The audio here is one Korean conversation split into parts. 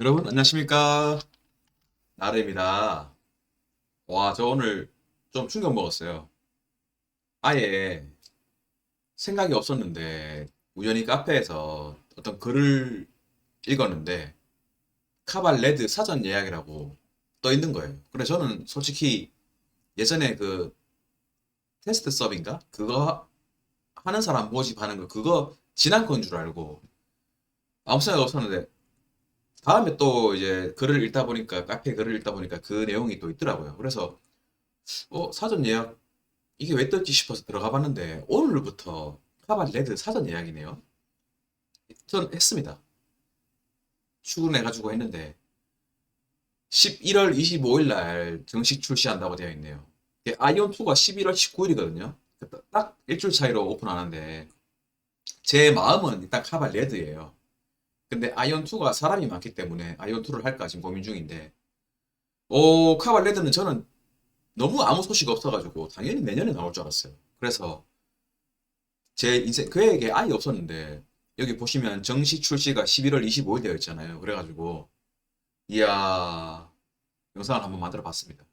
여러분 안녕하십니까? 나르입니다. 와 저 오늘 좀 충격 먹었어요. 아예 생각이 없었는데 우연히 카페에서 어떤 글을 읽었는데 카발 레드 사전 예약이라고 떠 있는 거예요. 그래 저는 솔직히 예전에 그 테스트 서브인가? 그거 하는 사람 모집하는 거 그거 지난 건 줄 알고 아무 생각 없었는데 다음에 또 이제 글을 읽다 보니까 카페 글을 읽다 보니까 그 내용이 또 있더라고요. 그래서 어 사전 예약 이게 왜 떴지 싶어서 들어가 봤는데 오늘부터 카발 레드 사전 예약이네요. 전 했습니다. 출근해가지고 했는데 11월 25일 날 정식 출시한다고 되어 있네요. 이게 아이온 2가 11월 19일이거든요. 딱 일주일 차이로 오픈하는데 제 마음은 일단 카발 레드예요. 근데 아이온2가 사람이 많기 때문에 아이온2를 할까 지금 고민 중인데. 오 카발레드는 저는 너무 아무 소식 없어가지고 당연히 내년에 나올 줄 알았어요. 그래서 제 인생 계획에 아예 없었는데 여기 보시면 정식 출시가 11월 25일 되어 있잖아요. 그래가지고 이야 영상을 한번 만들어 봤습니다.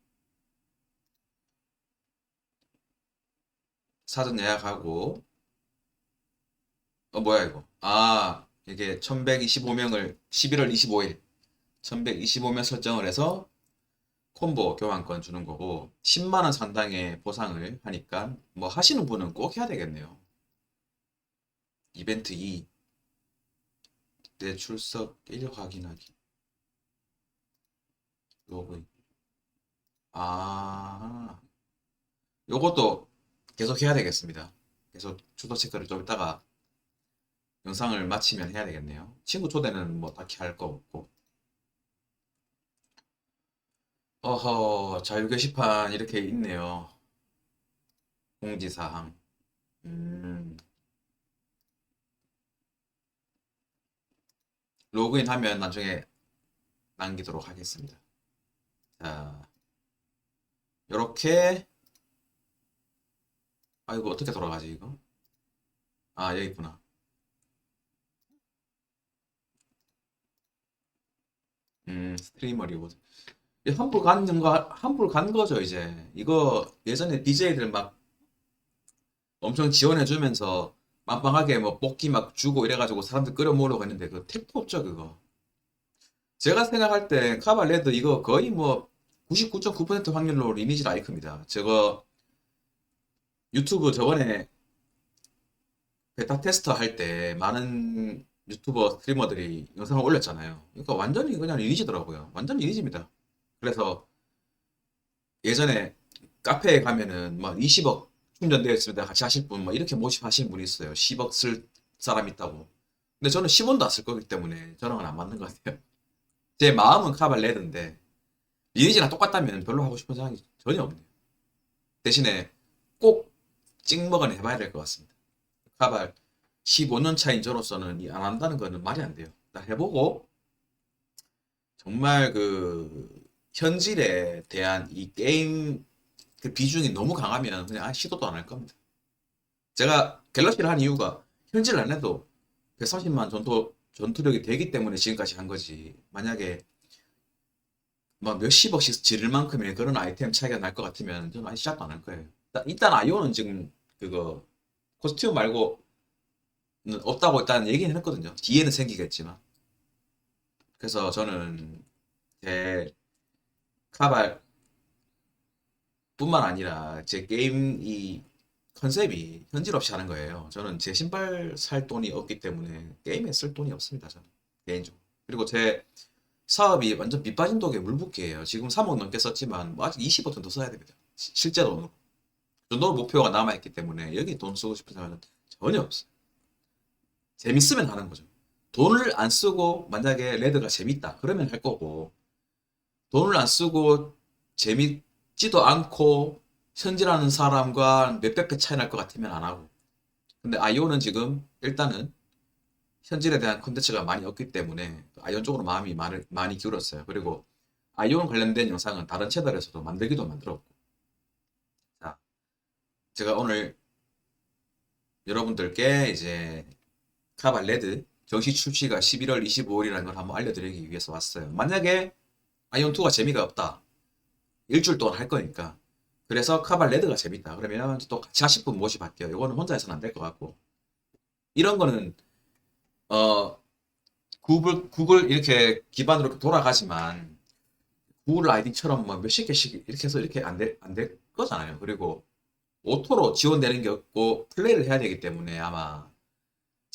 사전 예약하고. 어 뭐야 이거? 아 이게 1125명을 11월 25일 1125명 설정을 해서 콤보 교환권 주는 거고 10만 원 상당의 보상을 하니까 뭐 하시는 분은 꼭 해야 되겠네요. 이벤트 2. 내 출석 1 확인하기. 로그인. 아. 요것도 계속 해야 되겠습니다. 계속 주도 체크를 좀 이따가 영상을 마치면 해야 되겠네요. 친구 초대는 뭐 딱히 할 거 없고. 어허, 자유 게시판 이렇게 있네요. 공지사항. 음. 로그인 하면 나중에 남기도록 하겠습니다. 자, 요렇게. 아, 이거 어떻게 돌아가지, 이거? 아, 여기 있구나. 음, 스트리머 리워드. 이 환불 가는 거, 환불 간 거죠, 이제. 이거 예전에 BJ들 막 엄청 지원해주면서 빵빵하게 뭐 뽑기 막 주고 이래가지고 사람들 끌어 모으려고 했는데 그 택도 없죠, 그거. 제가 생각할 때 카발레드 이거 거의 뭐 99.9% 확률로 리니지 라이크입니다. 저거 유튜브 저번에 베타 테스터 할 때 많은 유튜버 스트리머들이 영상을 올렸잖아요. 그러니까 완전히 그냥 리니지더라고요. 완전 리니지입니다. 그래서 예전에 카페에 가면은 막 20억 충전되어 있습니다. 같이 하실 분, 막 이렇게 모집하시는 분이 있어요. 10억 쓸 사람 있다고. 근데 저는 10원도 안 쓸 거기 때문에 저랑은 안 맞는 것 같아요. 제 마음은 카발레드인데 리니지랑 똑같다면 별로 하고 싶은 생각이 전혀 없네요. 대신에 꼭 찍먹은 해봐야 될 것 같습니다. 카발 15년 차인 저로서는 이 안 한다는 거는 말이 안 돼요. 나 해보고 정말 그 현질에 대한 이 게임 그 비중이 너무 강하면 그냥 아, 시도도 안 할 겁니다. 제가 갤럭시를 한 이유가 현질 안 해도 130만 전투 전투력이 되기 때문에 지금까지 한 거지. 만약에 막 몇십억씩 지를 만큼의 그런 아이템 차이가 날 것 같으면 저는 아예 시작도 안 할 거예요. 일단 아이오는 지금 그거 코스튬 말고 없다고 일단 얘기는 했거든요. 뒤에는 생기겠지만. 그래서 저는 제 카발 뿐만 아니라 제 게임 이 컨셉이 현질 없이 하는 거예요. 저는 제 신발 살 돈이 없기 때문에 게임에 쓸 돈이 없습니다. 저는 개인적으로. 그리고 제 사업이 완전 빗 빠진 독에 물붓기예요. 지금 3억 넘게 썼지만 뭐 아직 20억 정도 써야 됩니다. 시- 실제 돈으로. 그 정도 목표가 남아있기 때문에 여기 돈 쓰고 싶은 생각은 전혀 없어요. 재밌으면 하는 거죠. 돈을 안 쓰고 만약에 레드가 재밌다 그러면 할 거고 돈을 안 쓰고 재밌지도 않고 현질하는 사람과 몇백 배 차이 날 것 같으면 안 하고 근데 아이오는 지금 일단은 현질에 대한 콘텐츠가 많이 없기 때문에 아이온 쪽으로 마음이 많이, 많이 기울었어요. 그리고 아이온 관련된 영상은 다른 채널에서도 만들기도 만들었고 자 제가 오늘 여러분들께 이제 카발 레드 정식 출시가 11월 25일이라는 걸 한번 알려드리기 위해서 왔어요. 만약에 아이온2가 재미가 없다. 일주일 동안 할 거니까. 그래서 카발 레드가 재밌다. 그러면 또 같이 하실 분 모집할게요. 이거는 혼자 해서는 안 될 것 같고. 이런 거는, 어, 구글, 구글 이렇게 기반으로 돌아가지만, 구글 아이디처럼 뭐 몇십 개씩 이렇게 해서 이렇게 안 될, 안 될 거잖아요. 그리고 오토로 지원되는 게 없고, 플레이를 해야 되기 때문에 아마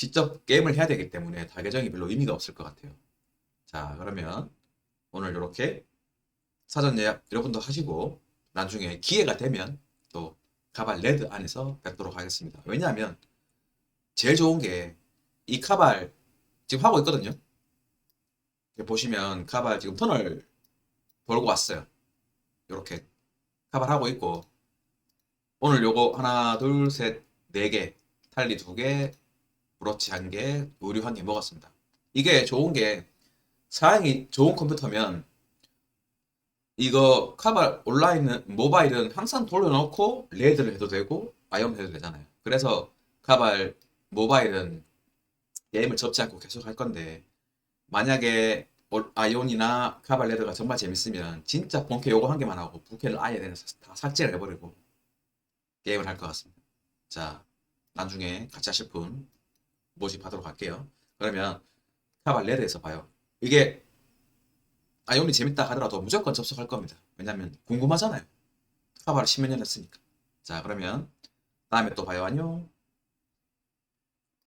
직접 게임을 해야 되기 때문에 다 계정이 별로 의미가 없을 것 같아요. 자, 그러면 오늘 이렇게 사전 예약 여러분도 하시고 나중에 기회가 되면 또 카발 레드 안에서 뵙도록 하겠습니다. 왜냐하면 제일 좋은 게 이 카발 지금 하고 있거든요. 보시면 카발 지금 터널 돌고 왔어요. 이렇게 카발 하고 있고 오늘 요거 하나 둘 셋 네 개 탈리 두개 브로치 한 개, 의류 한개 먹었습니다. 이게 좋은 게 사양이 좋은 컴퓨터면 이거 카발 온라인은 모바일은 항상 돌려놓고 레드를 해도 되고 아이온 해도 되잖아요. 그래서 카발 모바일은 게임을 접지 않고 계속 할 건데 만약에 올- 아이온이나 카발 레드가 정말 재밌으면 진짜 본캐 요거 한 개만 하고 부캐를 아예 다 삭제를 해버리고 게임을 할 것 같습니다. 자 나중에 같이 하실 분 모집하도록 할게요. 그러면 카발 레드에서 봐요. 이게 아이온이 재밌다 하더라도 무조건 접속할 겁니다. 왜냐면 궁금하잖아요. 카바를 십몇 년 했으니까. 자, 그러면 다음에 또 봐요. 안녕.